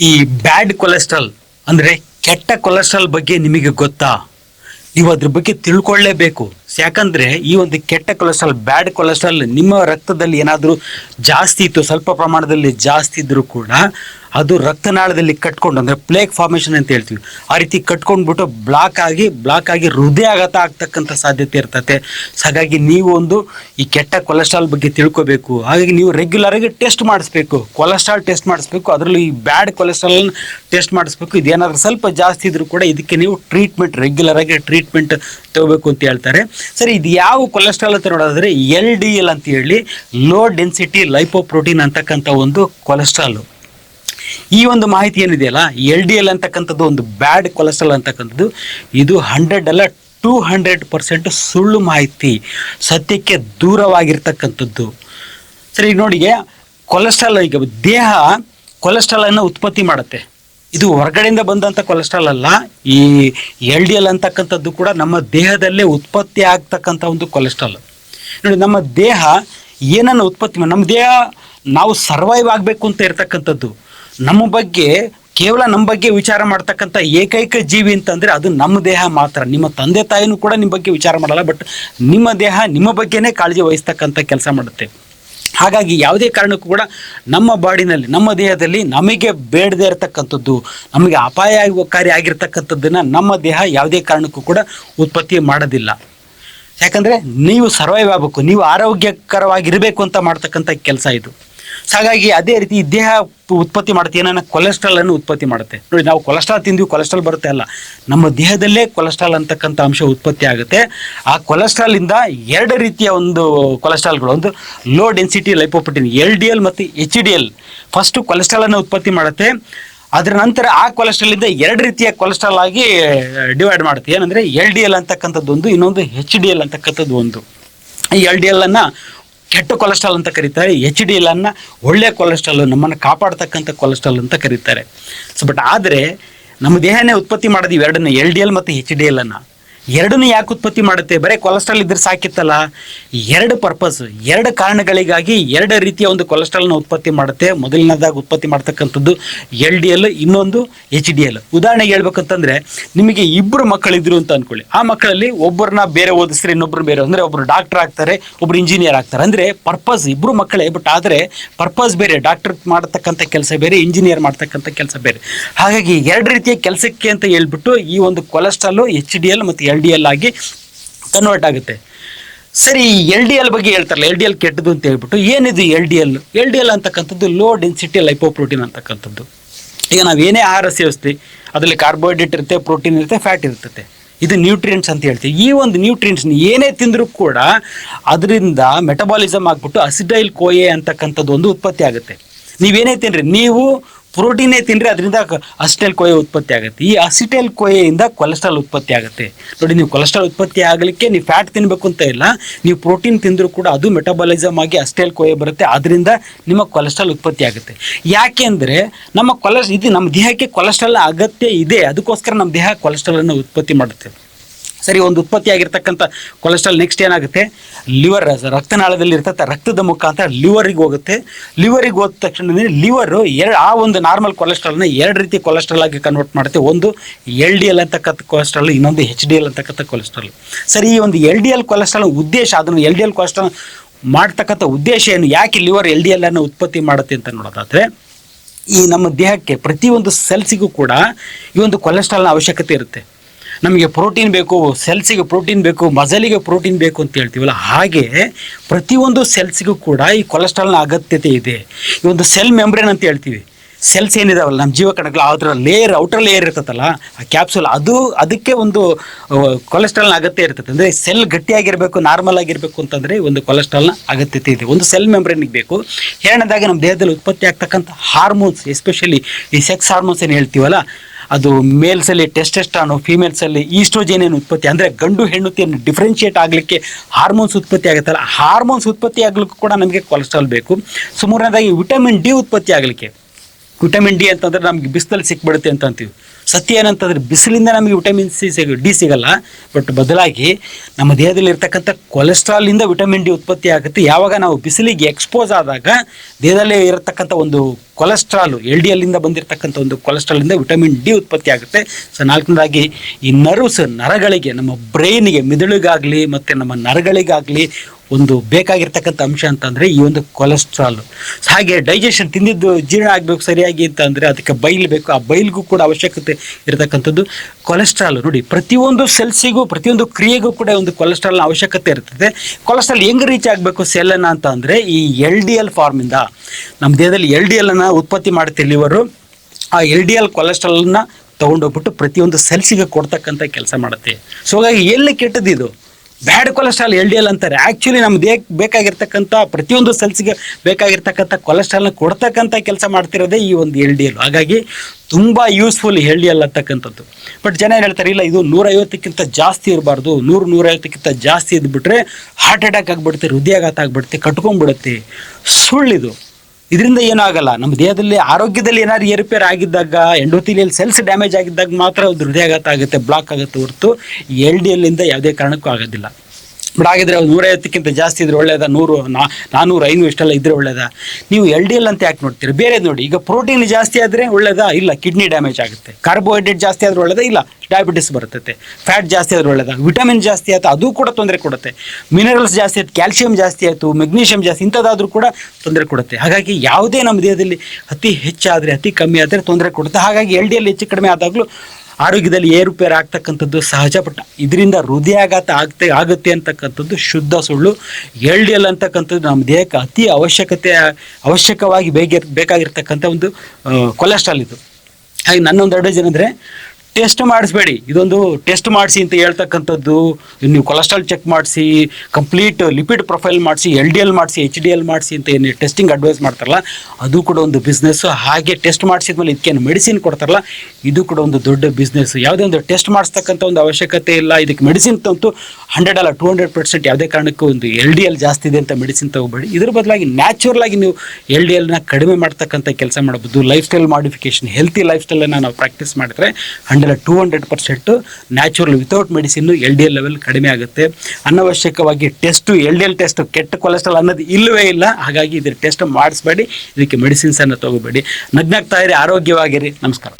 ಈ bad cholesterol ಅಂದರೆ ಕೆಟ್ಟ ಕೊಲೆಸ್ಟ್ರಾಲ್ ಬಗ್ಗೆ ನಿಮಗೆ ಗೊತ್ತಾ? ನೀವು ಅದ್ರ ಬಗ್ಗೆ ತಿಳ್ಕೊಳ್ಳೇಬೇಕು. ಯಾಕಂದ್ರೆ ಈ ಒಂದು ಕೆಟ್ಟ ಕೊಲೆಸ್ಟ್ರಾಲ್ ಬ್ಯಾಡ್ ಕೊಲೆಸ್ಟ್ರಾಲ್ ನಿಮ್ಮ ರಕ್ತದಲ್ಲಿ ಏನಾದರೂ ಜಾಸ್ತಿ ಇತ್ತು, ಸ್ವಲ್ಪ ಪ್ರಮಾಣದಲ್ಲಿ ಜಾಸ್ತಿ ಇದ್ರೂ ಕೂಡ ಅದು ರಕ್ತನಾಳದಲ್ಲಿ ಕಟ್ಕೊಂಡು, ಅಂದರೆ ಪ್ಲೇಕ್ ಫಾರ್ಮೇಷನ್ ಅಂತ ಹೇಳ್ತೀವಿ, ಆ ರೀತಿ ಕಟ್ಕೊಂಡ್ಬಿಟ್ಟು ಬ್ಲಾಕ್ ಆಗಿ ಬ್ಲಾಕ್ ಆಗಿ ಹೃದಯಾಘಾತ ಆಗ್ತಕ್ಕಂಥ ಸಾಧ್ಯತೆ ಇರ್ತತೆ. ಹಾಗಾಗಿ ನೀವು ಒಂದು ಈ ಕೆಟ್ಟ ಕೊಲೆಸ್ಟ್ರಾಲ್ ಬಗ್ಗೆ ತಿಳ್ಕೋಬೇಕು. ಹಾಗಾಗಿ ನೀವು ರೆಗ್ಯುಲರ್ ಆಗಿ ಟೆಸ್ಟ್ ಮಾಡಿಸ್ಬೇಕು. ಕೊಲೆಸ್ಟ್ರಾಲ್ ಟೆಸ್ಟ್ ಮಾಡಿಸ್ಬೇಕು. ಅದರಲ್ಲಿ ಈ ಬ್ಯಾಡ್ ಕೊಲೆಸ್ಟ್ರಾಲ್ ಟೆಸ್ಟ್ ಮಾಡಿಸ್ಬೇಕು. ಇದೇನಾದರೂ ಸ್ವಲ್ಪ ಜಾಸ್ತಿ ಇದ್ರೂ ಕೂಡ ಇದಕ್ಕೆ ನೀವು ಟ್ರೀಟ್ಮೆಂಟ್ ರೆಗ್ಯುಲರ್ ಆಗಿ ಟ್ರೀಟ್ಮೆಂಟ್ ತಗೋಬೇಕು ಅಂತ ಹೇಳ್ತಾರೆ. ಸರಿ, ಇದು ಯಾವ ಕೊಲೆಸ್ಟ್ರಾಲ್ ಅಂತ ನೋಡೋದಾದ್ರೆ ಎಲ್ ಡಿ ಎಲ್ ಅಂತ ಹೇಳಿ ಲೋ ಡೆನ್ಸಿಟಿ ಲೈಪೋಪ್ರೋಟೀನ್ ಅಂತಕ್ಕಂಥ ಒಂದು ಕೊಲೆಸ್ಟ್ರಾಲ್ ಈ ಒಂದು ಮಾಹಿತಿ ಏನಿದೆಯಲ್ಲ ಎಲ್ ಡಿ ಎಲ್ ಅಂತಕ್ಕಂಥದ್ದು ಒಂದು ಬ್ಯಾಡ್ ಕೊಲೆಸ್ಟ್ರಾಲ್ ಅಂತಕ್ಕಂಥದ್ದು, ಇದು ಹಂಡ್ರೆಡ್ ಅಲ್ಲ ಟೂ ಹಂಡ್ರೆಡ್ ಪರ್ಸೆಂಟ್ ಸುಳ್ಳು ಮಾಹಿತಿ, ಸತ್ಯಕ್ಕೆ ದೂರವಾಗಿರ್ತಕ್ಕಂಥದ್ದು. ಸರಿ, ಈಗ ನೋಡಿ ಕೊಲೆಸ್ಟ್ರಾಲ್ ಈಗ ದೇಹ ಕೊಲೆಸ್ಟ್ರಾಲನ್ನು ಉತ್ಪತ್ತಿ ಮಾಡುತ್ತೆ. ಇದು ಹೊರಗಡೆಯಿಂದ ಬಂದಂಥ ಕೊಲೆಸ್ಟ್ರಾಲ್ ಅಲ್ಲ, ಈ ಎಲ್ ಡಿ ಎಲ್ ಅಂತಕ್ಕಂಥದ್ದು ಕೂಡ ನಮ್ಮ ದೇಹದಲ್ಲೇ ಉತ್ಪತ್ತಿ ಆಗ್ತಕ್ಕಂಥ ಒಂದು ಕೊಲೆಸ್ಟ್ರಾಲ್ ನೋಡಿ, ನಮ್ಮ ದೇಹ ಏನನ್ನು ಉತ್ಪತ್ತಿ ನಮ್ಮ ದೇಹ ನಾವು ಸರ್ವೈವ್ ಆಗಬೇಕು ಅಂತ ಇರ್ತಕ್ಕಂಥದ್ದು. ನಮ್ಮ ಬಗ್ಗೆ, ಕೇವಲ ನಮ್ಮ ಬಗ್ಗೆ ವಿಚಾರ ಮಾಡ್ತಕ್ಕಂಥ ಏಕೈಕ ಜೀವಿ ಅಂತಂದ್ರೆ ಅದು ನಮ್ಮ ದೇಹ ಮಾತ್ರ. ನಿಮ್ಮ ತಂದೆ ತಾಯಿನೂ ಕೂಡ ನಿಮ್ಮ ಬಗ್ಗೆ ವಿಚಾರ ಮಾಡಲ್ಲ ಬಟ್ ನಿಮ್ಮ ದೇಹ ನಿಮ್ಮ ಬಗ್ಗೆನೇ ಕಾಳಜಿ ವಹಿಸ್ತಕ್ಕಂಥ ಕೆಲಸ ಮಾಡುತ್ತೆ. ಹಾಗಾಗಿ ಯಾವುದೇ ಕಾರಣಕ್ಕೂ ಕೂಡ ನಮ್ಮ ಬಾಡಿನಲ್ಲಿ, ನಮ್ಮ ದೇಹದಲ್ಲಿ ನಮಗೆ ಬೇಡದೇ ಇರತಕ್ಕಂಥದ್ದು, ನಮಗೆ ಅಪಾಯ ಕಾರ್ಯ ಆಗಿರ್ತಕ್ಕಂಥದ್ದನ್ನು ನಮ್ಮ ದೇಹ ಯಾವುದೇ ಕಾರಣಕ್ಕೂ ಕೂಡ ಉತ್ಪತ್ತಿ ಮಾಡೋದಿಲ್ಲ. ಯಾಕಂದರೆ ನೀವು ಸರ್ವೈವ್ ಆಗಬೇಕು, ನೀವು ಆರೋಗ್ಯಕರವಾಗಿರಬೇಕು ಅಂತ ಮಾಡ್ತಕ್ಕಂಥ ಕೆಲಸ ಇದು. ಹಾಗಾಗಿ ಅದೇ ರೀತಿ ದೇಹ ಉತ್ಪತ್ತಿ ಮಾಡುತ್ತೆ, ಏನನ್ನ ಕೊಲೆಸ್ಟ್ರಾಲ್ ಅನ್ನು ಉತ್ಪತ್ತಿ ಮಾಡುತ್ತೆ. ನೋಡಿ, ನಾವು ಕೊಲೆಸ್ಟ್ರಾಲ್ ತಿಂದ್ವಿ ಕೊಲೆಸ್ಟ್ರಾಲ್ ಬರುತ್ತೆ ಅಲ್ಲ. ನಮ್ಮ ದೇಹದಲ್ಲೇ ಕೊಲೆಸ್ಟ್ರಾಲ್ ಅಂತಕ್ಕಂಥ ಅಂಶ ಉತ್ಪತ್ತಿ ಆಗುತ್ತೆ. ಆ ಕೊಲೆಸ್ಟ್ರಾಲಿಂದ ಎರಡು ರೀತಿಯ ಒಂದು ಕೊಲೆಸ್ಟ್ರಾಲ್ಗಳು ಒಂದು low density lipoprotein L D L ಮತ್ತು ಎಚ್ ಡಿ ಎಲ್ ಫಸ್ಟ್ ಕೊಲೆಸ್ಟ್ರಾಲನ್ನು ಉತ್ಪತ್ತಿ ಮಾಡುತ್ತೆ. ಅದರ ನಂತರ ಆ ಕೊಲೆಸ್ಟ್ರಾಲಿಂದ ಎರಡು ರೀತಿಯ ಕೊಲೆಸ್ಟ್ರಾಲ್ ಆಗಿ ಡಿವೈಡ್ ಮಾಡುತ್ತೆ. ಏನಂದ್ರೆ ಎಲ್ ಡಿ ಎಲ್ ಅಂತಕ್ಕಂಥದ್ದು ಒಂದು, ಇನ್ನೊಂದು ಎಚ್ ಡಿ ಎಲ್ ಅಂತಕ್ಕಂಥದ್ದು ಒಂದು. ಈ ಎಲ್ ಡಿ ಎಲ್ ಅನ್ನ ಕೆಟ್ಟ ಕೊಲೆಸ್ಟ್ರಾಲ್ ಅಂತ ಕರೀತಾರೆ ಎಚ್ ಡಿ ಎಲ್ ಅನ್ನು ಒಳ್ಳೆಯ ಕೊಲೆಸ್ಟ್ರಾಲ್ ನಮ್ಮನ್ನು ಕಾಪಾಡ್ತಕ್ಕಂಥ ಕೊಲೆಸ್ಟ್ರಾಲ್ ಅಂತ ಕರೀತಾರೆ. ಸೊ ಬಟ್ ಆದರೆ, ನಮ್ಮ ದೇಹನೇ ಉತ್ಪತ್ತಿ ಮಾಡೋದು ಇವೆರಡನ್ನ ಎಲ್ ಡಿ ಎಲ್ ಮತ್ತು ಎಚ್ ಡಿ ಎಲ್ ಅನ್ನ ಎರಡನ್ನೂ ಯಾಕೆ ಉತ್ಪತ್ತಿ ಮಾಡುತ್ತೆ? ಬರೀ ಕೊಲೆಸ್ಟ್ರಾಲ್ ಇದ್ರೆ ಸಾಕಿತ್ತಲ್ಲ. ಎರಡು ಪರ್ಪಸ್ ಎರಡು ಕಾರಣಗಳಿಗಾಗಿ ಎರಡು ರೀತಿಯ ಒಂದು ಕೊಲೆಸ್ಟ್ರಾಲ್ನ ಉತ್ಪತ್ತಿ ಮಾಡುತ್ತೆ. ಮೊದಲನೇದಾಗಿ ಉತ್ಪತ್ತಿ ಮಾಡ್ತಕ್ಕಂಥದ್ದು ಎಲ್ ಡಿ ಎಲ್ ಇನ್ನೊಂದು ಎಚ್ ಡಿ ಎಲ್ ಉದಾಹರಣೆಗೆ ಹೇಳ್ಬೇಕಂತಂದ್ರೆ, ನಿಮಗೆ ಇಬ್ಬರು ಮಕ್ಕಳಿದ್ರು ಅಂತ ಅನ್ಕೊಳ್ಳಿ. ಆ ಮಕ್ಕಳಲ್ಲಿ ಒಬ್ಬರನ್ನ ಬೇರೆ ಓದಿಸ್ರೆ ಇನ್ನೊಬ್ರು ಬೇರೆ, ಅಂದ್ರೆ ಒಬ್ರು ಡಾಕ್ಟರ್ ಆಗ್ತಾರೆ, ಒಬ್ರು ಇಂಜಿನಿಯರ್ ಆಗ್ತಾರೆ. ಅಂದ್ರೆ ಪರ್ಪಸ್ ಇಬ್ರು ಮಕ್ಕಳೇ ಬಟ್ ಆದರೆ ಪರ್ಪಸ್ ಬೇರೆ ಡಾಕ್ಟರ್ ಮಾಡತಕ್ಕಂಥ ಕೆಲಸ ಬೇರೆ ಇಂಜಿನಿಯರ್ ಮಾಡ್ತಕ್ಕಂಥ ಕೆಲಸ ಬೇರೆ. ಹಾಗಾಗಿ ಎರಡು ರೀತಿಯ ಕೆಲಸಕ್ಕೆ ಅಂತ ಹೇಳ್ಬಿಟ್ಟು ಈ ಒಂದು ಕೊಲೆಸ್ಟ್ರಾಲು ಎಚ್ ಡಿ ಎಲ್ ಮತ್ತು ಎಲ್ ಡಿ ಎಲ್ ಆಗಿ ಕನ್ವರ್ಟ್ ಆಗುತ್ತೆ. ಸರಿ ಎಲ್ ಡಿ ಎಲ್ ಬಗ್ಗೆ ಹೇಳ್ತಾರಲ್ಲ ಎಲ್ ಡಿ ಎಲ್ ಕೆಟ್ಟದು ಅಂತ ಹೇಳ್ಬಿಟ್ಟು, ಏನಿದು L D L L D L ಅಂತಕ್ಕಂಥದ್ದು ಲೋ ಡೆನ್ಸಿಟಿ ಲೈಪೋಪ್ರೋಟೀನ್ ಅಂತಕ್ಕಂಥದ್ದು. ಈಗ ನಾವು ಏನೇ ಆಹಾರ ಸೇವಿಸ್ತೀವಿ, ಅದರಲ್ಲಿ ಕಾರ್ಬೋಹೈಡ್ರೇಟ್ ಇರುತ್ತೆ ಪ್ರೋಟೀನ್ ಇರುತ್ತೆ ಫ್ಯಾಟ್ ಇರ್ತದೆ. ಇದು ನ್ಯೂಟ್ರಿಯೆಂಟ್ಸ್ ಅಂತ ಹೇಳ್ತೀವಿ. ಈ ಒಂದು ನ್ಯೂಟ್ರಿಯೆಂಟ್ಸ್ ಏನೇ ತಿಂದರೂ ಕೂಡ ಅದರಿಂದ ಮೆಟಬಾಲಿಸಮ್ ಆಗ್ಬಿಟ್ಟು ಅಸಿಡೈಲ್ ಕೋಯೆ ಅಂತಕ್ಕಂಥದ್ದು ಒಂದು ಉತ್ಪತ್ತಿ ಆಗುತ್ತೆ. ನೀವೇನೇ ತಿನ್ನಿರಿ ನೀವು ಪ್ರೋಟೀನೇ ತಿಂದರೆ ಅದರಿಂದ ಅಸಿಟೈಲ್ ಕೊಯೆ ಉತ್ಪತ್ತಿ ಆಗುತ್ತೆ. ಈ ಅಸಿಟೈಲ್ ಕೊಯೆಯಿಂದ ಕೊಲೆಸ್ಟ್ರಾಲ್ ಉತ್ಪತ್ತಿ ಆಗುತ್ತೆ. ನೋಡಿ, ನೀವು ಕೊಲೆಸ್ಟ್ರಾಲ್ ಉತ್ಪತ್ತಿ ಆಗಲಿಕ್ಕೆ ನೀವು ಫ್ಯಾಟ್ ತಿನ್ನಬೇಕು ಅಂತ ಇಲ್ಲ, ನೀವು ಪ್ರೋಟೀನ್ ತಿಂದರೂ ಕೂಡ ಅದು ಮೆಟಬಾಲಿಸಮ್ ಆಗಿ ಅಸ್ಟೈಲ್ ಕೊಯೆ ಬರುತ್ತೆ ಅದರಿಂದ ನಿಮ್ಮ ಕೊಲೆಸ್ಟ್ರಾಲ್ ಉತ್ಪತ್ತಿ ಆಗುತ್ತೆ. ಯಾಕೆ ಅಂದರೆ ನಮ್ಮ ಕೊಲೆಸ್ ಇದು ನಮ್ಮ ದೇಹಕ್ಕೆ ಕೊಲೆಸ್ಟ್ರಾಲ್ ಅಗತ್ಯ ಇದೆ, ಅದಕ್ಕೋಸ್ಕರ ನಮ್ಮ ದೇಹ ಕೊಲೆಸ್ಟ್ರಾಲನ್ನು ಉತ್ಪತ್ತಿ ಮಾಡುತ್ತೆ. ಸರಿ, ಒಂದು ಉತ್ಪತ್ತಿಯಾಗಿರ್ತಕ್ಕಂಥ ಕೊಲೆಸ್ಟ್ರಾಲ್ ನೆಕ್ಸ್ಟ್ ಏನಾಗುತ್ತೆ? ಲಿವರ್ ರಕ್ತನಾಳದಲ್ಲಿ ಇರ್ತಕ್ಕ ರಕ್ತದ ಮುಖಾಂತರ ಲಿವರಿಗೆ ಹೋಗುತ್ತೆ. ಲಿವರಿಗೆ ಹೋದ ತಕ್ಷಣ ಲಿವರು ಎರಡು, ಆ ಒಂದು ನಾರ್ಮಲ್ ಕೊಲೆಸ್ಟ್ರಾಲ್ನ ಎರಡು ರೀತಿ ಕೊಲೆಸ್ಟ್ರಾಲ್ ಆಗಿ ಕನ್ವರ್ಟ್ ಮಾಡುತ್ತೆ. ಒಂದು ಎಲ್ ಡಿ ಎಲ್ ಅಂತಕ್ಕಂಥ ಕೊಲೆಸ್ಟ್ರಾಲ್ ಇನ್ನೊಂದು ಎಚ್ ಡಿ ಎಲ್ ಅಂತಕ್ಕಂಥ ಕೊಲೆಸ್ಟ್ರಾಲ್ ಸರಿ, ಈ ಒಂದು ಎಲ್ ಡಿ ಎಲ್ ಕೊಲೆಸ್ಟ್ರಾಲ್ ಉದ್ದೇಶ ಅದನ್ನು ಎಲ್ ಡಿ ಎಲ್ ಕೊಲೆಸ್ಟ್ರಾಲ್ ಮಾಡ್ತಕ್ಕಂಥ ಉದ್ದೇಶ ಏನು? ಯಾಕೆ ಲಿವರ್ ಎಲ್ ಡಿ ಎಲ್ ಅನ್ನು ಉತ್ಪತ್ತಿ ಮಾಡುತ್ತೆ ಅಂತ ನೋಡೋದಾದ್ರೆ, ಈ ನಮ್ಮ ದೇಹಕ್ಕೆ ಪ್ರತಿಯೊಂದು ಸೆಲ್ಸಿಗೂ ಕೂಡ ಈ ಒಂದು ಕೊಲೆಸ್ಟ್ರಾಲ್ನ ಅವಶ್ಯಕತೆ ಇರುತ್ತೆ. ನಮಗೆ ಪ್ರೋಟೀನ್ ಬೇಕು, ಸೆಲ್ಸಿಗೆ ಪ್ರೋಟೀನ್ ಬೇಕು, ಮಜಲಿಗೆ ಪ್ರೋಟೀನ್ ಬೇಕು ಅಂತ ಹೇಳ್ತೀವಲ್ಲ, ಹಾಗೆ ಪ್ರತಿಯೊಂದು ಸೆಲ್ಸಿಗೂ ಕೂಡ ಈ ಕೊಲೆಸ್ಟ್ರಾಲ್ನ ಅಗತ್ಯತೆ ಇದೆ. ಈ ಒಂದು ಸೆಲ್ ಮೆಂಬ್ರೇನ್ ಅಂತ ಹೇಳ್ತೀವಿ. ಸೆಲ್ಸ್ ಏನಿದಾವಲ್ಲ ನಮ್ಮ ಜೀವಕಣಗಳು ಅದರ ಲೇಯರ್ ಔಟರ್ ಲೇಯರ್ ಇರ್ತದಲ್ಲ, ಆ ಕ್ಯಾಪ್ಸುಲ್ ಅದು, ಅದಕ್ಕೆ ಒಂದು ಕೊಲೆಸ್ಟ್ರಾಲ್ನ ಅಗತ್ಯ ಇರ್ತದೆ. ಅಂದರೆ ಸೆಲ್ ಗಟ್ಟಿಯಾಗಿರಬೇಕು ನಾರ್ಮಲ್ ಆಗಿರಬೇಕು ಅಂತಂದರೆ ಒಂದು ಕೊಲೆಸ್ಟ್ರಾಲ್ನ ಅಗತ್ಯತೆ ಇದೆ. ಒಂದು ಸೆಲ್ ಮೆಂಬ್ರೇನಿಗೆ ಬೇಕು. ಎರಡನೇದಾಗಿ ನಮ್ಮ ದೇಹದಲ್ಲಿ ಉತ್ಪತ್ತಿ ಆಗ್ತಕ್ಕಂಥ ಹಾರ್ಮೋನ್ಸ್ ಎಸ್ಪೆಷಲಿ ಈ ಸೆಕ್ಸ್ ಹಾರ್ಮೋನ್ಸ್ ಏನು ಹೇಳ್ತೀವಲ್ಲ, ಅದು ಮೇಲ್ಸಲ್ಲಿ ಟೆಸ್ಟೆಸ್ಟಾನು ಫೀಮೇಲ್ಸಲ್ಲಿ ಈಸ್ಟ್ರೋಜನ್ ಏನು ಉತ್ಪತ್ತಿ, ಅಂದರೆ ಗಂಡು ಹೆಣ್ಣುತಿಯನ್ನು ಡಿಫ್ರೆನ್ಷಿಯೇಟ್ ಆಗಲಿಕ್ಕೆ ಹಾರ್ಮೋನ್ಸ್ ಉತ್ಪತ್ತಿ ಆಗುತ್ತಲ್ಲ ಹಾರ್ಮೋನ್ಸ್ ಉತ್ಪತ್ತಿ ಆಗಲಿಕ್ಕೂ ಕೂಡ ನಮಗೆ ಕೊಲೆಸ್ಟ್ರಾಲ್ ಬೇಕು. ಸೊ ವಿಟಮಿನ್ ಡಿ ಉತ್ಪತ್ತಿ ಆಗಲಿಕ್ಕೆ. ವಿಟಮಿನ್ ಡಿ ಅಂತಂದ್ರೆ ನಮ್ಗೆ ಬಿಸಿಲಲ್ಲಿ ಸಿಕ್ಬಿಡುತ್ತೆ ಅಂತ ಅಂತೀವಿ. ಸತ್ಯ ಏನಂತಂದ್ರೆ ಬಿಸಿಲಿಂದ ನಮಗೆ ವಿಟಮಿನ್ ಸಿ ಸಿಗ, ಡಿ ಸಿಗಲ್ಲ. ಬಟ್ ಬದಲಾಗಿ ನಮ್ಮ ದೇಹದಲ್ಲಿ ಇರ್ತಕ್ಕಂಥ ಕೊಲೆಸ್ಟ್ರಾಲಿಂದ ವಿಟಮಿನ್ ಡಿ ಉತ್ಪತ್ತಿ ಆಗುತ್ತೆ. ಯಾವಾಗ ನಾವು ಬಿಸಿಲಿಗೆ ಎಕ್ಸ್ಪೋಸ್ ಆದಾಗ ದೇಹದಲ್ಲಿ ಇರತಕ್ಕಂಥ ಒಂದು ಕೊಲೆಸ್ಟ್ರಾಲು ಎಲ್ ಡಿ ಎಲ್ಲಿಂದ ಬಂದಿರತಕ್ಕಂಥ ಒಂದು ಕೊಲೆಸ್ಟ್ರಾಲಿಂದ ವಿಟಮಿನ್ ಡಿ ಉತ್ಪತ್ತಿ ಆಗುತ್ತೆ. ಸೊ ನಾಲ್ಕನೇದಾಗಿ ಈ ನರ್ವ್ಸ್ ನರಗಳಿಗೆ, ನಮ್ಮ ಬ್ರೈನ್ಗೆ ಮಿದುಳಿಗಾಗಲಿ ಮತ್ತು ನಮ್ಮ ನರಗಳಿಗಾಗಲಿ ಒಂದು ಬೇಕಾಗಿರ್ತಕ್ಕಂಥ ಅಂಶ ಅಂತಂದರೆ ಈ ಒಂದು ಕೊಲೆಸ್ಟ್ರಾಲ್ ಹಾಗೆ ಡೈಜೆಷನ್ ತಿಂದಿದ್ದು ಜೀರ್ಣ ಆಗಬೇಕು, ಸರಿಯಾಗಿ ಅಂತ ಅಂದರೆ ಅದಕ್ಕೆ ಬೈಲ್ ಬೇಕು. ಆ ಬೈಲ್ಗೂ ಕೂಡ ಅವಶ್ಯಕತೆ ಇರತಕ್ಕಂಥದ್ದು ಕೊಲೆಸ್ಟ್ರಾಲ್ ನೋಡಿ, ಪ್ರತಿಯೊಂದು ಸೆಲ್ಸಿಗೂ ಪ್ರತಿಯೊಂದು ಕ್ರಿಯೆಗೂ ಕೂಡ ಒಂದು ಕೊಲೆಸ್ಟ್ರಾಲ್ನ ಅವಶ್ಯಕತೆ ಇರ್ತದೆ. ಕೊಲೆಸ್ಟ್ರಾಲ್ ಹೆಂಗೆ ರೀಚ್ ಆಗಬೇಕು ಸೆಲ್ಲನ್ನು ಅಂತ ಅಂದರೆ ಈ ಎಲ್ ಡಿ ಎಲ್ ಫಾರ್ಮಿಂದ ನಮ್ಮ ದೇಹದಲ್ಲಿ ಎಲ್ ಡಿ ಎಲ್ ಅನ್ನು ಉತ್ಪತ್ತಿ ಮಾಡುತ್ತೆ ಇವರು. ಆ ಎಲ್ ಡಿ ಎಲ್ ಕೊಲೆಸ್ಟ್ರಾಲ್ನ ತೊಗೊಂಡೋಗ್ಬಿಟ್ಟು ಪ್ರತಿಯೊಂದು ಸೆಲ್ಸಿಗೆ ಕೊಡ್ತಕ್ಕಂಥ ಕೆಲಸ ಮಾಡುತ್ತೆ. ಸೊ ಹಾಗಾಗಿ ಎಲ್ಲಿ ಕೆಟ್ಟದ್ದು? ಇದು bad cholesterol L D L ಅಂತಾರೆ. ಆ್ಯಕ್ಚುಲಿ ನಮ್ಮ ದೇಹಕ್ಕೆ ಬೇಕಾಗಿರ್ತಕ್ಕಂಥ ಪ್ರತಿಯೊಂದು ಸೆಲ್ಸ್ಗೆ ಬೇಕಾಗಿರ್ತಕ್ಕಂಥ ಕೊಲೆಸ್ಟ್ರಾಲ್ನ ಕೊಡ್ತಕ್ಕಂಥ ಕೆಲಸ ಮಾಡ್ತಿರೋದೇ ಈ ಒಂದು ಎಲ್ ಡಿ ಎಲ್. ಹಾಗಾಗಿ ತುಂಬ ಯೂಸ್ಫುಲ್ ಎಲ್ ಡಿ ಎಲ್ ಅಂತಕ್ಕಂಥದ್ದು. ಬಟ್ ಜನ ಏನು ಹೇಳ್ತಾರೆ, ಇಲ್ಲ ಇದು ನೂರೈವತ್ತಕ್ಕಿಂತ ಜಾಸ್ತಿ ಇರಬಾರ್ದು, ನೂರು ನೂರೈವತ್ತಕ್ಕಿಂತ ಜಾಸ್ತಿ ಇದ್ಬಿಟ್ರೆ ಹಾರ್ಟ್ ಅಟ್ಯಾಕ್ ಆಗಿಬಿಡುತ್ತೆ, ಹೃದಯಾಘಾತ ಆಗಿಬಿಡುತ್ತೆ, ಕಟ್ಕೊಂಡ್ಬಿಡುತ್ತೆ. ಸುಳ್ಳಿದು. ಇದರಿಂದ ಏನಾಗಲ್ಲ. ನಮ್ಮ ದೇಹದಲ್ಲಿ, ಆರೋಗ್ಯದಲ್ಲಿ ಏನಾದ್ರು ಏರುಪೇರು ಆಗಿದ್ದಾಗ ಎಂಡೋತಿಲಿಯಲ್ಲಿ ಸೆಲ್ಸ್ ಡ್ಯಾಮೇಜ್ ಆಗಿದ್ದಾಗ ಮಾತ್ರ ಅದು ಹೃದಯಾಘಾತ ಆಗುತ್ತೆ, ಬ್ಲಾಕ್ ಆಗುತ್ತೆ ಹೊರತು, ಎಲ್ ಡಿ ಎಲ್ಲಿಂದ ಯಾವುದೇ ಕಾರಣಕ್ಕೂ ಆಗೋದಿಲ್ಲ. ಬಟ್ ಆಗಿದ್ರೆ ಅದು ನೂರೈವತ್ತಕ್ಕಿಂತ ಜಾಸ್ತಿ ಇದ್ರೆ ಒಳ್ಳೇದ, ನೂರು, ನಾ ನಾನ್ನೂರು ಐನೂರು ಇಷ್ಟೆಲ್ಲ ಇದ್ರೆ ಒಳ್ಳೇದ. ನೀವು ಎಲ್ ಡಿ ಎಲ್ ಅಂತ ಯಾಕೆ ನೋಡ್ತೀರಿ? ಬೇರೆ ನೋಡಿ. ಈಗ ಪ್ರೋಟೀನ್ ಜಾಸ್ತಿ ಆದರೆ ಒಳ್ಳೇದಾ? ಇಲ್ಲ. ಕಿಡ್ನಿ ಡ್ಯಾಮೇಜ್ ಆಗುತ್ತೆ. ಕಾರ್ಬೋಹೈಡ್ರೇಟ್ ಜಾಸ್ತಿ ಆದ್ರೆ ಒಳ್ಳೇದಾ? ಇಲ್ಲ. ಡಯಾಬಿಟಿಸ್ ಬರ್ತೈತೆ. ಫ್ಯಾಟ್ ಜಾಸ್ತಿ ಆದ್ರೆ ಒಳ್ಳೇದಾ? ವಿಟಮಿನ್ ಜಾಸ್ತಿ ಆಯ್ತು, ಅದು ಕೂಡ ತೊಂದರೆ ಕೊಡುತ್ತೆ. ಮಿನರಲ್ಸ್ ಜಾಸ್ತಿ ಆಯ್ತು ಕ್ಯಾಲ್ಸಿಯಂ ಜಾಸ್ತಿ ಆಯಿತು ಮೆಗ್ನೀಷಿಯಂ ಜಾಸ್ತಿ, ಇಂಥದ್ದಾದ್ರೂ ಕೂಡ ತೊಂದರೆ ಕೊಡುತ್ತೆ. ಹಾಗಾಗಿ ಯಾವುದೇ ನಮ್ಮ ದೇಹದಲ್ಲಿ ಅತಿ ಹೆಚ್ಚಾದರೆ, ಅತಿ ಕಮ್ಮಿ ಆದರೆ ತೊಂದರೆ ಕೊಡುತ್ತೆ. ಹಾಗಾಗಿ ಎಲ್ ಡಿ ಎಲ್ ಹೆಚ್ಚು ಕಡಿಮೆ ಆದಾಗಲೂ ಆರೋಗ್ಯದಲ್ಲಿ ಏರುಪೇರು ಆಗ್ತಕ್ಕಂಥದ್ದು ಸಹಜ ಪಟ್ಟ. ಇದರಿಂದ ಹೃದಯಾಘಾತ ಆಗ್ತೆ, ಆಗುತ್ತೆ ಅಂತಕ್ಕಂಥದ್ದು ಶುದ್ಧ ಸುಳ್ಳು ಎಲ್ ಡಿ ಎಲ್ ಅಂತಕ್ಕಂಥದ್ದು ನಮ್ಮ ದೇಹಕ್ಕೆ ಅತಿ ಅವಶ್ಯಕತೆ, ಅವಶ್ಯಕವಾಗಿ ಬೇಗ, ಬೇಕಾಗಿರ್ತಕ್ಕಂಥ ಒಂದು ಕೊಲೆಸ್ಟ್ರಾಲ್ ಇದು. ಹಾಗೆ ನನ್ನೊಂದು ಅಡ್ವೈಸ್ ಏನಂದರೆ ಟೆಸ್ಟ್ ಮಾಡಿಸ್ಬೇಡಿ. ಇದೊಂದು ಟೆಸ್ಟ್ ಮಾಡಿಸಿ ಅಂತ ಹೇಳ್ತಕ್ಕಂಥದ್ದು, ನೀವು ಕೊಲೆಸ್ಟ್ರಾಲ್ ಚೆಕ್ ಮಾಡಿಸಿ, ಕಂಪ್ಲೀಟ್ ಲಿಪಿಡ್ ಪ್ರೊಫೈಲ್ ಮಾಡಿಸಿ, ಎಲ್ ಡಿ ಎಲ್ ಮಾಡಿಸಿ, ಎಚ್ ಡಿ ಎಲ್ ಮಾಡಿಸಿ ಅಂತ ಏನು ಟೆಸ್ಟಿಂಗ್ ಅಡ್ವೈಸ್ ಮಾಡ್ತಾರಲ್ಲ, ಅದು ಕೂಡ ಒಂದು ಬಿಸ್ನೆಸ್. ಹಾಗೆ ಟೆಸ್ಟ್ ಮಾಡಿಸಿದ್ಮೇಲೆ ಇದಕ್ಕೇನು ಮೆಡಿಸಿನ್ ಕೊಡ್ತಾರಲ್ಲ, ಇದು ಕೂಡ ಒಂದು ದೊಡ್ಡ ಬಿಸ್ನೆಸ್. ಯಾವುದೇ ಒಂದು ಟೆಸ್ಟ್ ಮಾಡಿಸ್ತಕ್ಕಂಥ ಒಂದು ಅವಶ್ಯಕತೆ ಇಲ್ಲ. ಇದಕ್ಕೆ ಮೆಡಿಸಿನ್ ತಂತು ಹಂಡ್ರೆಡ್ ಅಲ್ಲ ಟೂ ಹಂಡ್ರೆಡ್ ಪರ್ಸೆಂಟ್ ಯಾವುದೇ ಕಾರಣಕ್ಕೂ ಒಂದು ಎಲ್ ಡಿ ಎಲ್ ಜಾಸ್ತಿ ಇದೆ ಅಂತ ಮೆಡಿಸಿನ್ ತಗೋಬೇಡಿ. ಇದ್ರ ಬದಲಾಗಿ ನ್ಯಾಚುರಲ್ ಆಗಿ ನೀವು ಎಲ್ ಡಿ ಎಲ್ನ ಕಡಿಮೆ ಮಾಡ್ತಕ್ಕಂಥ ಕೆಲಸ ಮಾಡಬಹುದು. Life style modification healthy life ಸ್ಟೈಲನ್ನು ನಾವು ಪ್ರಾಕ್ಟೀಸ್ ಮಾಡಿದ್ರೆ hundred two hundred percent natural without medicine L D L level ಕಡಿಮೆ ಆಗುತ್ತೆ. ಅನವಶ್ಯಕವಾಗಿ test L D L test ಕೆಟ್ಟ ಕೊಲೆಸ್ಟ್ರಾಲ್ ಅನ್ನೋದು ಇಲ್ಲವೇ ಇಲ್ಲ. ಹಾಗಾಗಿ ಇದ್ರ ಟೆಸ್ಟ್ ಮಾಡಿಸ್ಬೇಡಿ. ಇದಕ್ಕೆ ಮೆಡಿಸಿನ್ಸನ್ನು ತಗೋಬೇಡಿ. ನಗ್ನಾಗ್ತಾ ಇರಿ, ಆರೋಗ್ಯವಾಗಿರಿ. ನಮಸ್ಕಾರ.